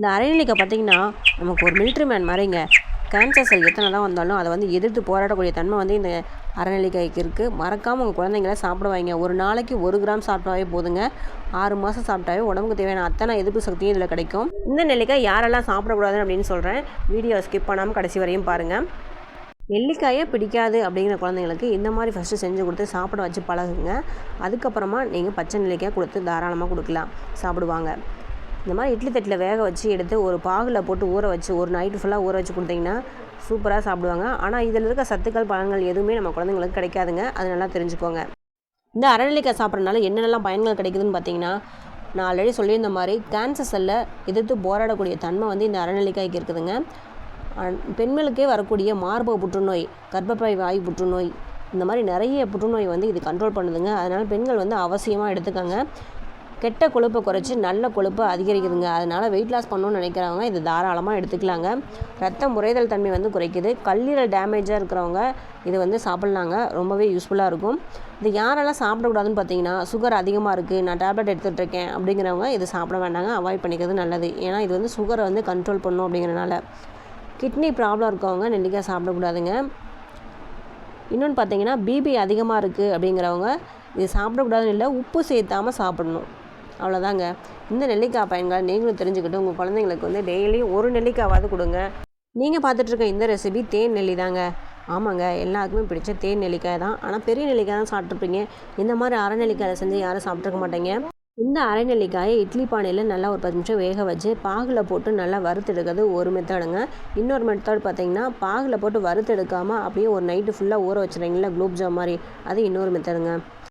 இந்த அரைநிலைக்கு பார்த்தீங்கன்னா நமக்கு ஒரு மிலிட்ரி மேன் மாதிரிங்க. கேன்சர் செல் எத்தனை தான் வந்தாலும் அதை வந்து எதிர்த்து போராடக்கூடிய தன்மை வந்து இந்த அறநிலைக்காய்க்கு இருக்குது மறக்காமல் உங்கள் குழந்தைங்கள சாப்பிடுவாங்க ஒரு நாளைக்கு ஒரு கிராம் சாப்பிட்டாவே போதுங்க. ஆறு மாதம் சாப்பிட்டாவே உடம்புக்கு தேவையான அத்தனை எதிர்ப்பு சக்தியும் இதில் கிடைக்கும். இந்த நெல்லிக்காய் யாரெல்லாம் சாப்பிடக்கூடாது அப்படின்னு சொல்கிறேன் வீடியோ ஸ்கிப் பண்ணாமல் கடைசி வரையும் பாருங்கள் நெல்லிக்காயே பிடிக்காது அப்படிங்கிற குழந்தைங்களுக்கு இந்த மாதிரி ஃபஸ்ட்டு செஞ்சு கொடுத்து சாப்பிட வச்சு பழகுங்க. அதுக்கப்புறமா நீங்கள் பச்சை நெல்லிக்காய் கொடுத்து தாராளமாக கொடுக்கலாம். சாப்பிடுவாங்க. இந்த மாதிரி இட்லி தட்டில் வேக வச்சு எடுத்து ஒரு பாகில் போட்டு ஊற வச்சு ஒரு நைட்டு ஃபுல்லாக ஊற வச்சு கொடுத்தீங்கன்னா சூப்பராக சாப்பிடுவாங்க. ஆனால் இதில் இருக்க சத்துக்கள் பழங்கள் எதுவுமே நம்ம குழந்தைங்களுக்கு கிடைக்காதுங்க. அது நல்லா தெரிஞ்சுக்கோங்க. இந்த அரநெல்லிக்காய் சாப்பிட்றதுனால என்னென்னலாம் பயன்கள் கிடைக்குதுன்னு பார்த்தீங்கன்னா நான் ஆல்ரெடி சொல்லியிருந்த மாதிரி கேன்சர் செல்லை எதிர்த்து போராடக்கூடிய தன்மை வந்து இந்த அறநிலைக்காய்க்கு இருக்குதுங்க. பெண்களுக்கே வரக்கூடிய மார்பக புற்றுநோய் கர்ப்பப்பை வாய் புற்றுநோய் இந்த மாதிரி நிறைய புற்றுநோய் வந்து இது கண்ட்ரோல் பண்ணுதுங்க. அதனால் பெண்கள் வந்து அவசியமாக எடுத்துக்கோங்க. கெட்ட கொழுப்பை குறைச்சி நல்ல கொழுப்பை அதிகரிக்குதுங்க. அதனால் வெயிட் லாஸ் பண்ணணும்னு நினைக்கிறவங்க இது தாராளமாக எடுத்துக்கலாங்க. ரத்தம் முறைதல் தன்மை வந்து குறைக்குது. கல்லீரல் டேமேஜாக இருக்கிறவங்க இது வந்து சாப்பிட்லாங்க. ரொம்பவே யூஸ்ஃபுல்லாக இருக்கும். இது யாரெல்லாம் சாப்பிடக்கூடாதுன்னு பார்த்தீங்கன்னா சுகர் அதிகமாக இருக்குது நான் டேப்லெட் எடுத்துகிட்டு இருக்கேன் அப்படிங்கிறவங்க இது சாப்பிட வேண்டாங்க. அவாய்ட் பண்ணிக்கிறது நல்லது. ஏன்னா இது வந்து சுகரை வந்து கண்ட்ரோல் பண்ணும் அப்படிங்கிறனால. கிட்னி ப்ராப்ளம் இருக்கவங்க நெல்லிக்காய் சாப்பிடக்கூடாதுங்க. இன்னொன்று பார்த்தீங்கன்னா பிபி அதிகமாக இருக்குது அப்படிங்கிறவங்க இது சாப்பிடக்கூடாதுன்னு இல்லை உப்பு சேர்த்தாமல் சாப்பிடணும். அவ்வளோதாங்க இந்த நெல்லிக்காய் பயன்களை நீங்களும் தெரிஞ்சுக்கிட்டு உங்கள் குழந்தைங்களுக்கு வந்து டெய்லியும் ஒரு நெல்லிக்காவாவது கொடுங்க. நீங்கள் பார்த்துட்ருக்க இந்த ரெசிபி தேன் நெல்லி தாங்க. ஆமாங்க எல்லாருக்குமே பிடிச்ச தேன் நெல்லிக்காய் தான். ஆனால் பெரிய நெல்லிக்காய் தான் சாப்பிட்ருப்பீங்க இந்த மாதிரி அரை நெல்லிக்காயை செஞ்சு யாரும் சாப்பிட்ருக்க மாட்டீங்க. இந்த அரை நெல்லிக்காயை இட்லி பானையில் நல்லா ஒரு பத்து நிமிஷம் வேக வச்சு பாகில் போட்டு நல்லா வறுத்தெடுக்கிறது ஒரு மெத்தடுங்க இன்னொரு மெத்தட் பார்த்தீங்கன்னா பாகில் போட்டு வறுத்தெடுக்காமல் அப்படியே ஒரு நைட்டு ஃபுல்லாக ஊற வச்சுருங்களா குலோப்ஜாம் மாதிரி. அது இன்னொரு மெத்தடுங்க